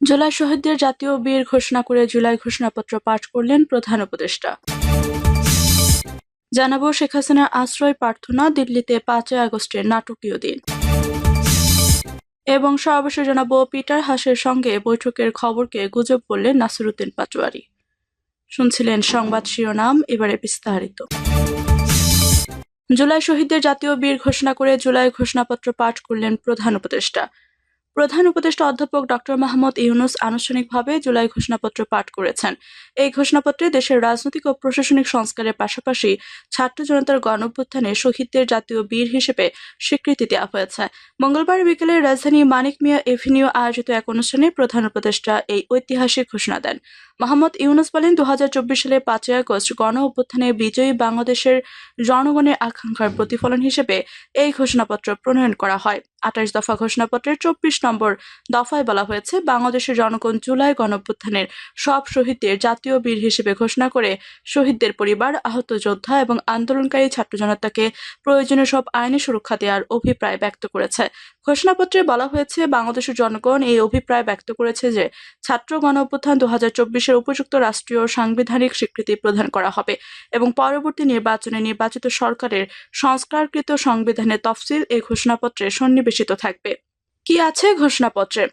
জুলাই শহীদদের জাতীয় বীর ঘোষণা করে জুলাই ঘোষণাপত্র পাঠ করলেন প্রধান উপদেষ্টা। জানাব শেখ হাসিনার আশ্রয় প্রার্থনা দিল্লিতে পাঁচই আগস্টের নাটকীয় দিন। এবং সর্বশেষ জানাব পিটার হাসের সঙ্গে বৈঠকের খবরকে গুজব বললেন নাসিরুদ্দিন পাটোয়ারি। শুনছিলেন সংবাদ শিরোনাম, এবারে বিস্তারিত। জুলাই শহীদদের জাতীয় বীর ঘোষণা করে জুলাই ঘোষণাপত্র পাঠ করলেন প্রধান উপদেষ্টা। প্রধান উপদেষ্টা অধ্যাপক ডক্টর মাহমুদ ইউনুস আনুষ্ঠানিকভাবে জুলাই ঘোষণাপত্র পাঠ করেছেন। এই ঘোষণাপত্রে দেশের রাজনৈতিক ও প্রশাসনিক সংস্কারের পাশাপাশি ছাত্র জনতার গণ অভ্যুত্থানে শহীদদের জাতীয় বীর হিসেবে স্বীকৃতি দেওয়া হয়েছে। মঙ্গলবার বিকেলে রাজধানী মানিক মিয়া এভিনিউ আয়োজিত এক অনুষ্ঠানে প্রধান উপদেষ্টা এই ঐতিহাসিক ঘোষণা দেন। মোহাম্মদ ইউনুস বলেন দু সালে পাঁচই আগস্ট গণ অভ্যুত্থানে বিজয়ী বাংলাদেশের জনগণের আকাঙ্ক্ষার প্রতিফলন হিসেবে এই ঘোষণাপত্র প্রণয়ন করা হয়। আঠাশ দফা ঘোষণাপত্রের চব্বিশ নম্বর দফায় বলা হয়েছে, বাংলাদেশের জনগণ জুলাই গণ গণঅভ্যুত্থানের সব শহীদদের জাতীয় বীর হিসেবে ঘোষণা করে শহীদদের পরিবার, আহত যোদ্ধা এবং আন্দোলনকারী ছাত্র জনতাকে প্রয়োজনীয় সব আইনি সুরক্ষা দেওয়ার অভিপ্রায় ব্যক্ত করেছে। ঘোষণাপত্রে বলা হয়েছে, বাংলাদেশের জনগণ এই অভিপ্রায় ব্যক্ত করেছে যে, ছাত্র গণ অভ্যুত্থান দু হাজার চব্বিশের উপযুক্ত রাষ্ট্রীয় সাংবিধানিক স্বীকৃতি প্রদান করা হবে এবং পরবর্তী নির্বাচনে নির্বাচিত সরকারের সংস্কারকৃত সংবিধানের তফসিল এই ঘোষণাপত্রে সন্নিবেশিত থাকবে। কি আছে ঘোষণাপত্রে?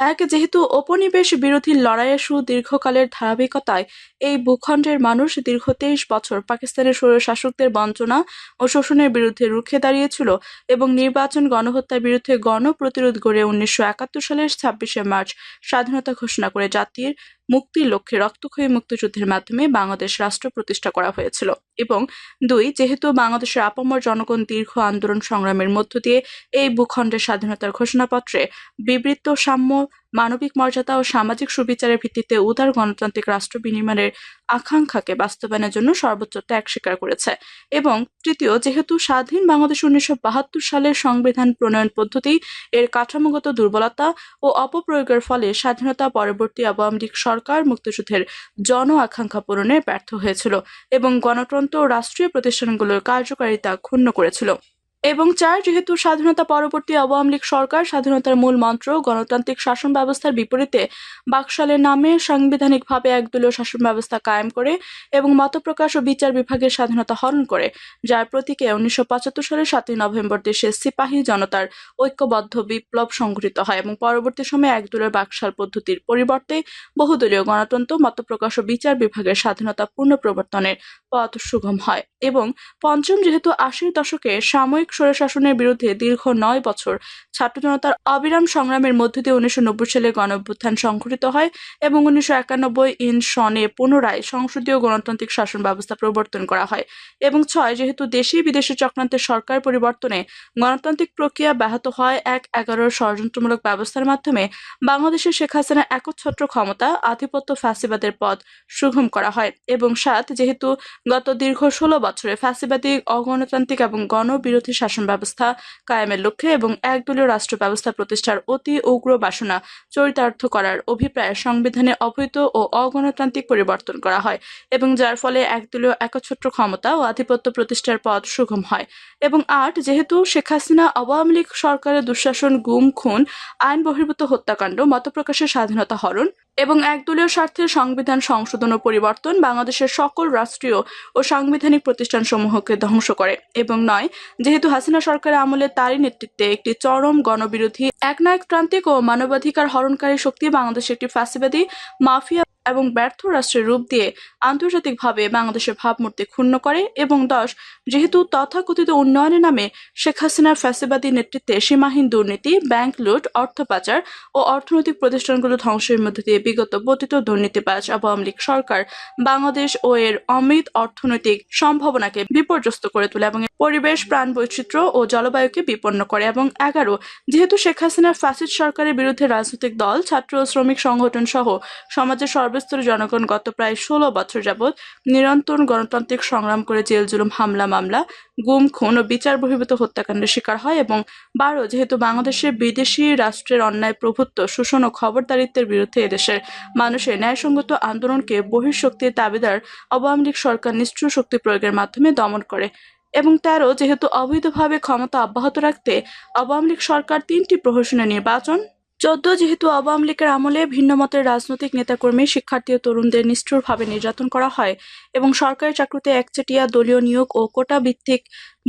এক, যেহেতু উপনিবেশ বিরোধী লড়াইয়ের সুদীর্ঘকালের ধারাবাহিকতায় এই ভূখণ্ডের মানুষ দীর্ঘ তেইশ বছর পাকিস্তানের স্বৈরশাসকদের বঞ্চনা ও শোষণের বিরুদ্ধে রুখে দাঁড়িয়েছিল এবং নির্বাচন গণহত্যার বিরুদ্ধে গণপ্রতিরোধ গড়ে উনিশশো একাত্তর সালের ছাব্বিশে মার্চ স্বাধীনতা ঘোষণা করে জাতির মুক্তির লক্ষ্যে রক্তক্ষয়ী মুক্তিযুদ্ধের মাধ্যমে বাংলাদেশ রাষ্ট্র প্রতিষ্ঠা করা হয়েছিল। এবং দুই, যেহেতু বাংলাদেশের আপামর জনগণ দীর্ঘ আন্দোলন সংগ্রামের মধ্য দিয়ে এই ভূখণ্ডের স্বাধীনতার ঘোষণাপত্রে বিবৃত সাম্য মানবিক মর্যাদা ও সামাজিক সুবিচারের ভিত্তিতে উদার গণতান্ত্রিক রাষ্ট্র বিনিময়ের আকাঙ্ক্ষাকে বাস্তবায়নের জন্য সর্বোচ্চ ত্যাগ স্বীকার করেছে। এবং তৃতীয়, যেহেতু স্বাধীন বাংলাদেশ উনিশশো বাহাত্তর সালের সংবিধান প্রণয়ন পদ্ধতি এর কাঠামোগত দুর্বলতা ও অপপ্রয়োগের ফলে স্বাধীনতা পরবর্তী আওয়ামী লীগ সরকার মুক্তিযুদ্ধের জন আকাঙ্ক্ষা পূরণে ব্যর্থ হয়েছিল এবং গণতন্ত্র রাষ্ট্রীয় প্রতিষ্ঠানগুলোর কার্যকারিতা ক্ষুণ্ণ করেছিল। এবং চার যেহেতু স্বাধীনতা পরবর্তী আওয়ামী লীগ সরকার স্বাধীনতার মূল মন্ত্র, গণতান্ত্রিক শাসন ব্যবস্থার বিপরীতে বাকশালের নামে সাংবিধানিকভাবে একদলীয় শাসন ব্যবস্থা কায়েম করে এবং মতপ্রকাশ ও বিচার বিভাগের স্বাধীনতা হরণ করে, যার প্রতীকে উনিশশো পঁচাত্তর সালের সাতই নভেম্বর দেশে সিপাহী জনতার ঐক্যবদ্ধ বিপ্লব সংঘটিত হয় এবং পরবর্তী সময়ে একদলীয় বাকশাল পদ্ধতির পরিবর্তে বহুদলীয় গণতন্ত্র, মতপ্রকাশ ও বিচার বিভাগের স্বাধীনতা পূর্ণ প্রবর্তনের পথ সুগম হয়। এবং পঞ্চম যেহেতু আশির দশকে সাময়িক স্বৈরশাসনের বিরুদ্ধে দীর্ঘ নয় বছর ছাত্র জনতার অবিরাম সংগ্রামের মধ্য দিয়ে উনিশশো নব্বই সালে গণ অভ্যুত্থান সংঘটিত হয় এবং উনিশশো একানব্বই ইন সনে পুনরায় সংসদীয় গণতান্ত্রিক শাসন ব্যবস্থা প্রবর্তন করা হয়। এবং ছয়, যেহেতু দেশি বিদেশি চক্রান্তের সরকার পরিবর্তনে গণতান্ত্রিক প্রক্রিয়া ব্যাহত হয়, এক এগারোর ষড়যন্ত্রমূলক ব্যবস্থার মাধ্যমে বাংলাদেশের শেখ হাসিনা একচ্ছত্র ক্ষমতা, আধিপত্য ফ্যাসিবাদের পথ সুগম করা হয়। এবং সাত, যেহেতু গত দীর্ঘ ষোলো বছরে ফ্যাসিবাদী, অগণতান্ত্রিক এবং গণবিরোধী শাসন ব্যবস্থা কায়েমের লক্ষ্যে এবং একদলীয় রাষ্ট্র ব্যবস্থা প্রতিষ্ঠার অতি উগ্র বাসনা চরিতার্থ করার অভিপ্রায়ে সংবিধানে অবৈধ ও অগণতান্ত্রিক পরিবর্তন করা হয় এবং যার ফলে একদলীয় একচ্ছত্র ক্ষমতা ও আধিপত্য প্রতিষ্ঠার পথ সুগম হয়। এবং আট, যেহেতু শেখ হাসিনা আওয়ামী লীগ সরকারের দুঃশাসন গুম, খুন, আইন বহির্ভূত হত্যাকাণ্ড, মতপ্রকাশের স্বাধীনতা হরণ এবং একদলীয় স্বার্থের সংবিধান সংশোধন ও পরিবর্তন বাংলাদেশের সকল রাষ্ট্রীয় ও সাংবিধানিক প্রতিষ্ঠানসমূহকে ধ্বংস করে। এবং নয়, যেহেতু হাসিনা সরকারের আমলে তারই নেতৃত্বে একটি চরম গণবিরোধী, একনায়কতান্ত্রিক ও মানবাধিকার হরণকারী শক্তি বাংলাদেশের একটি ফাঁসিবাদী মাফিয়া এবং ব্যর্থ রাষ্ট্রের রূপ দিয়ে আন্তর্জাতিকভাবে বাংলাদেশের ভাবমূর্তি ক্ষুণ্ণ করে এবং দশ, যেহেতু তথাকথিত উন্নয়নের নামে শেখ হাসিনার ফ্যাসিবাদী নেতৃত্বে সীমাহীন দুর্নীতি ব্যাংক লুট, অর্থ পাচার ও অর্থনৈতিক প্রতিষ্ঠানগুলো ধ্বংসের মধ্যে দিয়ে বিগত পতিত দুর্নীতিবাজ আওয়ামী লীগ সরকার বাংলাদেশ ও এর অমৃত অর্থনৈতিক সম্ভাবনাকে বিপর্যস্ত করে তোলে এবং পরিবেশ, প্রাণ বৈচিত্র্য ও জলবায়ুকে বিপন্ন করে এবং এগারো, যেহেতু শেখ হাসিনার ফ্যাসিড সরকারের বিরুদ্ধে রাজনৈতিক দল, ছাত্র ও শ্রমিক সংগঠন সহ সমাজের সর্বস্তরের জনগণ গত প্রায় ষোলো বছর যাবৎ নিরন্তর গণতান্ত্রিক সংগ্রাম করে জেল জুলুম, হামলা, মামলা, গুম, খুন ও বিচার বহির্ভূত হত্যাকাণ্ডের শিকার হয় এবং বারো, যেহেতু বাংলাদেশের বিদেশি রাষ্ট্রের অন্যায় প্রভুত্ব, শোষণ ও খবরদারিত্বের বিরুদ্ধে এদেশের মানুষের ন্যায়সঙ্গত আন্দোলনকে বহিঃশক্তির দাবিদার আওয়ামী লীগ সরকার নিষ্ঠুর শক্তি প্রয়োগের মাধ্যমে দমন করে এবং তেরো, যেহেতু অবৈধভাবে ক্ষমতা অব্যাহত রাখতে আওয়ামী লীগ সরকার তিনটি প্রহসনের নির্বাচন চোদ্দ যেহেতু আওয়ামী লীগের আমলে ভিন্ন মতের রাজনৈতিক নেতাকর্মী, শিক্ষার্থী ও তরুণদের নিষ্ঠুরভাবে নির্যাতন করা হয় এবং সরকারি চাকরিতে একচেটিয়া দলীয় নিয়োগ ও কোটা ভিত্তিক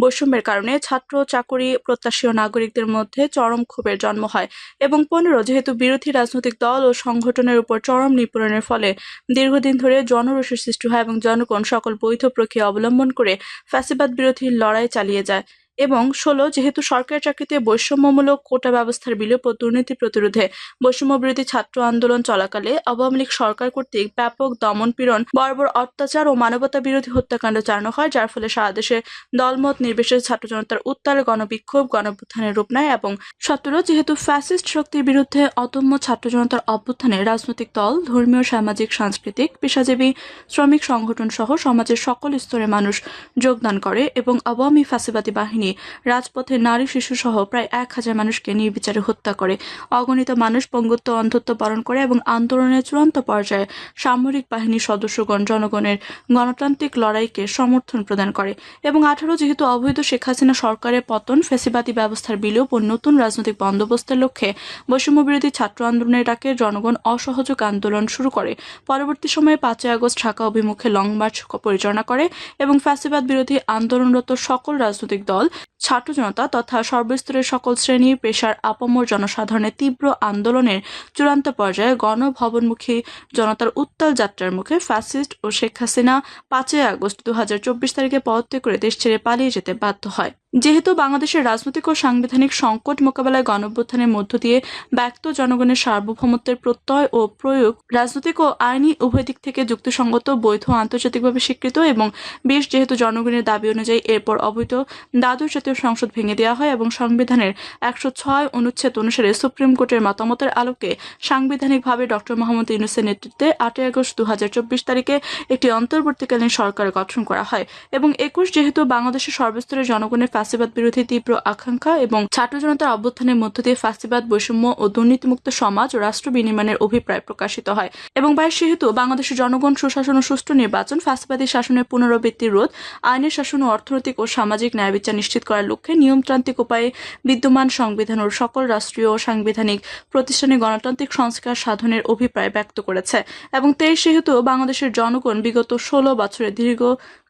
বৈষম্যের কারণে ছাত্র চাকরি প্রত্যাশী ও নাগরিকদের মধ্যে চরম ক্ষোভের জন্ম হয় এবং পনেরো যেহেতু বিরোধী রাজনৈতিক দল ও সংগঠনের উপর চরম নিপীড়নের ফলে দীর্ঘদিন ধরে জনরোষের সৃষ্টি হয় এবং জনগণ সকল বৈধ প্রক্রিয়া অবলম্বন করে ফ্যাসিবাদ বিরোধী লড়াই চালিয়ে যায়। এবং ষোলো, যেহেতু সরকারি চাকরিতে বৈষম্যমূলক কোটা ব্যবস্থার বিলোপ দুর্নীতি প্রতিরোধে বৈষম্য বিরোধী ছাত্র আন্দোলন চলাকালে আওয়ামী লীগ সরকার কর্তৃক ব্যাপক দমন পীড়ন, বর্বর অত্যাচার ও মানবতা বিরোধী হত্যাকাণ্ড চালানো হয়, যার ফলে সারা দেশে দলমত নির্বিশেষে ছাত্র জনতার উত্তাল গণবিক্ষোভ, গণঅভ্যুত্থানের রূপ নেয় এবং সতেরো, যেহেতু ফ্যাসিস্ট শক্তির বিরুদ্ধে অদম্য ছাত্র জনতার অভ্যুত্থানে রাজনৈতিক দল, ধর্মীয়, সামাজিক, সাংস্কৃতিক, পেশাজীবী, শ্রমিক সংগঠন সহ সমাজের সকল স্তরের মানুষ যোগদান করে এবং আওয়ামী ফ্যাসিবাদী বাহিনী রাজপথে নারী শিশু সহ প্রায় এক হাজার মানুষকে নির্বিচারে হত্যা করে। অগণিত মানুষ পঙ্গুত্ব অন্ধত্ব বরণ করে এবং আন্দোলনের চূড়ান্ত পর্যায়ে সামরিক বাহিনীর সদস্যগণ জনগণের গণতান্ত্রিক লড়াইকে সমর্থন প্রদান করে এবং আঠারো যেহেতু অবৈধ, শেখ হাসিনা সরকারের পতন, ফেসিবাদী ব্যবস্থার বিলোপ ও নতুন রাজনৈতিক বন্দোবস্তের লক্ষ্যে বৈষম্য বিরোধী ছাত্র আন্দোলনের ডাকে জনগণ অসহযোগ আন্দোলন শুরু করে। পরবর্তী সময়ে পাঁচই আগস্ট ঢাকা অভিমুখে লং মার্চ পরিচালনা করে এবং ফ্যাসিবাদ বিরোধী আন্দোলনরত সকল রাজনৈতিক দল ছাত্র জনতা তথা সর্বস্তরের সকল শ্রেণির পেশার আপামর জনসাধারণের তীব্র আন্দোলনের চূড়ান্ত পর্যায়ে গণভবনমুখী জনতার উত্তাল যাত্রার মুখে ফ্যাসিস্ট ও শেখ হাসিনা পাঁচই আগস্ট দু হাজার চব্বিশ তারিখে পদত্যাগ করে দেশ ছেড়ে পালিয়ে যেতে বাধ্য হয়। যেহেতু বাংলাদেশের রাজনৈতিক ও সাংবিধানিক সংকট মোকাবেলায় গণঅভ্যুত্থানের মধ্য দিয়ে ব্যক্ত জনগণের সার্বভৌমত্বের প্রত্যয় ও প্রয়োগ, রাজনৈতিক ও আইনি উভয় দিক থেকে যুক্তিসঙ্গত, বৈধ আন্তর্জাতিকভাবে স্বীকৃত এবং বেশ যেহেতু জনগণের দাবি অনুযায়ী এরপর অবৈধ দ্বাদশ জাতীয় সংসদ ভেঙে দেওয়া হয় এবং সংবিধানের একশো ছয় অনুচ্ছেদ অনুসারে সুপ্রিম কোর্টের মতামতের আলোকে সাংবিধানিকভাবে ডক্টর মোহাম্মদ ইউনুসের নেতৃত্বে আটই আগস্ট দু হাজার চব্বিশ তারিখে একটি অন্তর্বর্তীকালীন সরকার গঠন করা হয় এবং একুশ যেহেতু বাংলাদেশের সর্বস্তরের জনগণের ফ্যাসিবাদ বিরোধী তীব্র আকাঙ্ক্ষা এবং ছাত্র জনতার অভ্যুত্থানের মধ্য দিয়ে ফাঁসিবাদ, বৈষম্য ও দুর্নীতিমুক্ত সমাজ ও রাষ্ট্র বিনির্মাণের অভিপ্রায় প্রকাশিত হয়। এবং বাইশ সেহেতু বাংলাদেশের জনগণ সুশাসন ও সুষ্ঠু নির্বাচন, ফাঁসিবাদী শাসনের পুনরাবৃত্তি রোধ, আইনের শাসন ও অর্থনৈতিক ও সামাজিক ন্যায় বিচার নিশ্চিত করার লক্ষ্যে নিয়মতান্ত্রিক উপায়ে বিদ্যমান সংবিধান ও সকল রাষ্ট্রীয় ও সাংবিধানিক প্রতিষ্ঠানে গণতান্ত্রিক সংস্কার সাধনের অভিপ্রায় ব্যক্ত করেছে। এবং তেইশ, সেহেতু বাংলাদেশের জনগণ বিগত ষোলো বছরের দীর্ঘ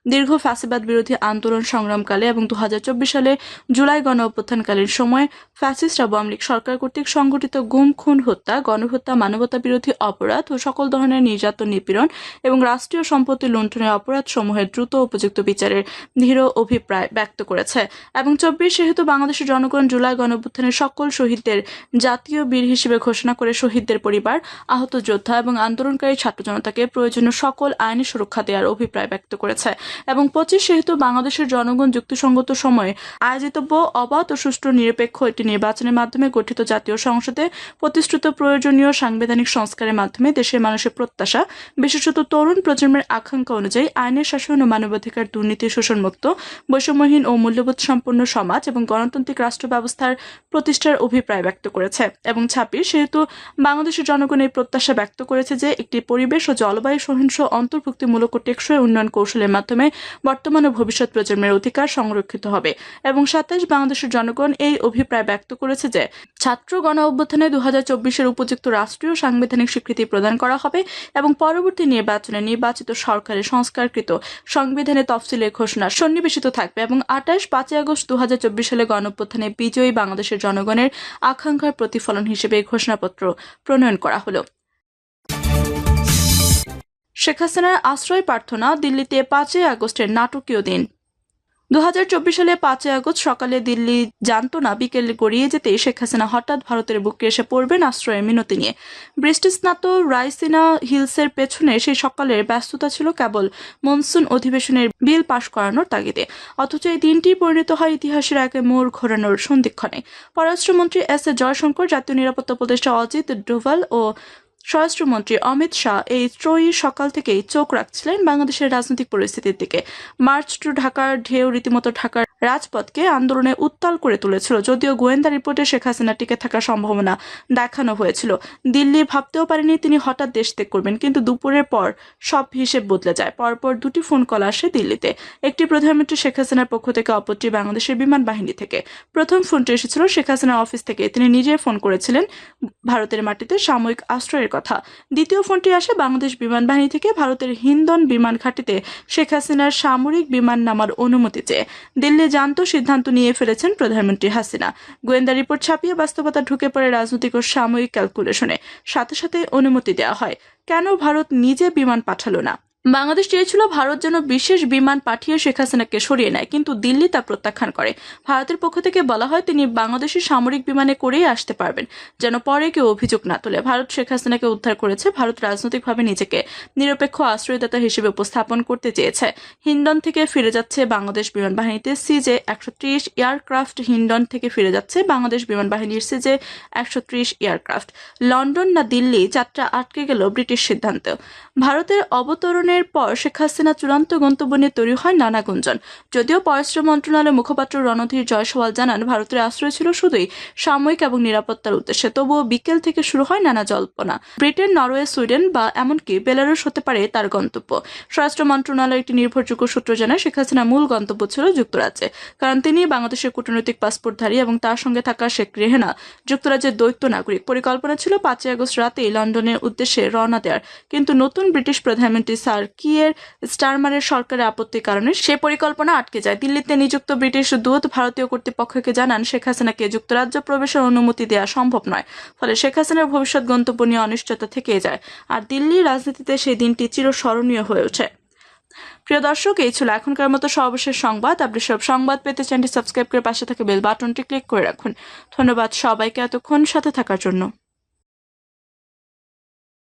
দীর্ঘ ফ্যাসিবাদ বিরোধী আন্দোলন সংগ্রামকালে এবং দু হাজার চব্বিশ সালে জুলাই গণ অভ্যুত্থানকালীন সময় ফ্যাসিস্ট আওয়ামী লীগ সরকার কর্তৃক সংগঠিত গুম, খুন, হত্যা, গণহত্যা মানবতা বিরোধী অপরাধ ও সকল ধরনের নির্যাতন, নিপীড়ন এবং রাষ্ট্রীয় সম্পত্তি লুণ্ঠনের অপরাধ সমূহের দ্রুত উপযুক্ত বিচারের দৃঢ় অভিপ্রায় ব্যক্ত করেছে এবং চব্বিশ সেহেতু বাংলাদেশের জনগণ জুলাই গণ অভ্যুত্থানের সকল শহীদদের জাতীয় বীর হিসেবে ঘোষণা করে শহীদদের পরিবার, আহত যোদ্ধা এবং আন্দোলনকারী ছাত্র জনতাকে প্রয়োজনীয় সকল আইনি সুরক্ষা দেওয়ার অভিপ্রায় ব্যক্ত করেছে। এবং পঁচিশ সেহেতু বাংলাদেশের জনগণ যুক্তিসঙ্গত সময়ে আয়োজিতব্য অবাধ ও সুষ্ঠু নিরপেক্ষ একটি নির্বাচনের মাধ্যমে গঠিত জাতীয় সংসদে প্রতিশ্রুত প্রয়োজনীয় সাংবিধানিক সংস্কারের মাধ্যমে দেশের মানুষের প্রত্যাশা, বিশেষত তরুণ প্রজন্মের আকাঙ্ক্ষা অনুযায়ী আইনের শাসন ও মানবাধিকার দুর্নীতি শোষণমুক্ত, বৈষম্যহীন ও মূল্যবোধ সম্পন্ন সমাজ এবং গণতান্ত্রিক রাষ্ট্র ব্যবস্থার প্রতিষ্ঠার অভিপ্রায় ব্যক্ত করেছে। এবং ছাব্বিশ সেহেতু বাংলাদেশের জনগণ এই প্রত্যাশা ব্যক্ত করেছে যে একটি পরিবেশ ও জলবায়ু সহিংস অন্তর্ভুক্তিমূলক ও টেকসই উন্নয়ন কৌশলের মাধ্যমে বর্তমান ও ভবিষ্যৎ প্রজন্মের অধিকার সংরক্ষিত হবে। এবং সাতাশ বাংলাদেশের জনগণ এই অভিপ্রায় ব্যক্ত করেছে যে, ছাত্র গণ অভ্যুত্থানে দু হাজার চব্বিশের উপযুক্ত রাষ্ট্রীয় সাংবিধানিক স্বীকৃতি প্রদান করা হবে এবং পরবর্তী নির্বাচনে নির্বাচিত সরকারের সংস্কারকৃত সংবিধানে তফসিলের ঘোষণা সন্নিবেশিত থাকবে এবং আঠাশ পাঁচই আগস্ট দু হাজার চব্বিশ সালে গণ অভ্যুত্থানে বিজয়ী বাংলাদেশের জনগণের আকাঙ্ক্ষার প্রতিফলন হিসেবে ঘোষণাপত্র প্রণয়ন করা হলো। শেখ হাসিনার আশ্রয় প্রার্থনা দিল্লিতে পাঁচই আগস্টের নাটকীয় দিন। দু হাজার চব্বিশ সালে পাঁচই আগস্ট সকালে দিল্লি জানত না বিকেল গড়িয়ে যেতেই শেখ হাসিনা হঠাৎ ভারতের বুকে এসে পড়বেন আশ্রয়ের মিনতি নিয়ে। বৃষ্টিস্নাত রাইসিনা হিলসের পেছনে সেই সকালের ব্যস্ততা ছিল কেবল মনসুন অধিবেশনের বিল পাশ করানোর তাগিদে। অথচ এই দিনটি পরিণত হয় ইতিহাসের একে মোড় ঘোরানোর সন্ধিক্ষণে। পররাষ্ট্রমন্ত্রী এস এ জয়শঙ্কর, জাতীয় নিরাপত্তা উপদেষ্টা অজিত ডোভাল ও স্বরাষ্ট্রমন্ত্রী অমিত শাহ এই ত্রয়ী সকাল থেকেই চোখ রাখছিলেন বাংলাদেশের রাজনৈতিক পরিস্থিতির দিকে। মার্চ টু ঢাকার ঢেউ রীতিমতো ঢাকার রাজপথকে আন্দোলনে উত্তাল করে তুলেছিল, যদিও গোয়েন্দা রিপোর্টে শেখ হাসিনা টিকে থাকার সম্ভাবনা দেখানো হয়েছিল। দিল্লি ভাবতেও পারেনি তিনি হঠাৎ দেশ ত্যাগ করবেন, কিন্তু দুপুরের পর সব হিসেব বদলে যায়। পরপর দুটি ফোন কল আসে দিল্লিতে। একটি প্রধানমন্ত্রী শেখ হাসিনার পক্ষ থেকে, অপরটি বাংলাদেশের বিমান বাহিনী থেকে। প্রথম ফোনটি এসেছিল শেখ হাসিনার অফিস থেকে। তিনি নিজে ফোন করেছিলেন ভারতের মাটিতে সাময়িক আশ্রয়ের কথা। দ্বিতীয় ফোনটি আসে বাংলাদেশ বিমান বাহিনী থেকে, ভারতের হিন্দন বিমান ঘাঁটিতে শেখ হাসিনার সামরিক বিমান নামার অনুমতি চেয়ে। দিল্লি জানত, সিদ্ধান্ত নিয়ে ফেলেছেন প্রধানমন্ত্রী হাসিনা। গোয়েন্দা রিপোর্ট ছাপিয়ে বাস্তবতা ঢুকে পড়ে রাজনৈতিক ও সাময়িক ক্যালকুলেশনে। সাথে সাথে অনুমতি দেওয়া হয়। কেন ভারত নিজে বিমান পাঠালো না? বাংলাদেশ চেয়েছিল ভারত যেন বিশেষ বিমান পাঠিয়ে শেখ হাসিনাকে সরিয়ে নেয়, কিন্তু দিল্লি তা প্রত্যাখ্যান করে। ভারতের পক্ষ থেকে বলা হয়, তিনি বাংলাদেশের সামরিক বিমানে করেই আসতে পারবেন, যেন পরে কেউ অভিযোগ না তোলে। ভারত শেখ হাসিনাকে উদ্ধার করেছে, ভারত রাজনৈতিকভাবে নিজেকে নিরপেক্ষ আশ্রয়দাতা হিসেবে উপস্থাপন করতে চেয়েছে। হিন্ডন থেকে ফিরে যাচ্ছে বাংলাদেশ বিমান বাহিনীতে সিজে একশো ত্রিশ এয়ারক্রাফট, হিন্ডন থেকে ফিরে যাচ্ছে বাংলাদেশ বিমান বাহিনীর সিজে একশো ত্রিশ এয়ারক্রাফট। লন্ডন না দিল্লি যাত্রা আটকে গেল ব্রিটিশ সিদ্ধান্ত। ভারতের অবতরণের পর শেখ হাসিনা চূড়ান্ত গন্তব্য নিয়ে তৈরি হয় নানা গুঞ্জন। যদিও পররাষ্ট্র মন্ত্রণালয়ের মুখপাত্র রণধীর জয়সওয়াল জানান, ভারতের আশ্রয় ছিল শুধুই সাময়িক এবং নিরাপত্তার উদ্দেশ্যে। তবুও বিকেল থেকে শুরু হয় নানা জল্পনা। ব্রিটেন, নরওয়ে, সুইডেন বা এমনকি বেলারুশ হতে পারে তার গন্তব্য। স্বরাষ্ট্র মন্ত্রণালয়ের একটি নির্ভরযোগ্য সূত্র জানায়, শেখ হাসিনার মূল গন্তব্য ছিল যুক্তরাজ্যে। কারণ তিনি বাংলাদেশের কূটনৈতিক পাসপোর্টধারী এবং তার সঙ্গে থাকা শেখ রেহেনা যুক্তরাজ্যের দ্বৈত নাগরিক। পরিকল্পনা ছিল পাঁচই আগস্ট রাতেই লন্ডনের উদ্দেশ্যে রওনা দেওয়ার। কিন্তু নতুন ব্রিটিশ প্রধানমন্ত্রী স্যার কিয়ের স্টারমারের সরকারের আপত্তির কারণে সে পরিকল্পনা আটকে যায়। দিল্লিতে নিযুক্ত ব্রিটিশ দূত ভারতীয় কর্তৃপক্ষকে জানান, শেখ হাসিনাকে যুক্তরাজ্য প্রবেশের অনুমতি দেওয়া সম্ভব নয়। ফলে শেখ হাসিনার ভবিষ্যৎ গন্তব্য নিয়ে অনিশ্চয়তা থেকে যায়। আর দিল্লি রাজনীতিতে সেই দিনটি চিরস্মরণীয় হয়ে ওঠে। প্রিয় দর্শক, এই ছিল এখনকার মতো সর্বশেষ সংবাদ। আপনি সব সংবাদ পেতে চ্যানেলটি সাবস্ক্রাইব করে পাশে থাকা বেল বাটনটি ক্লিক করে রাখুন। ধন্যবাদ সবাইকে এতক্ষণ সাথে থাকার জন্য।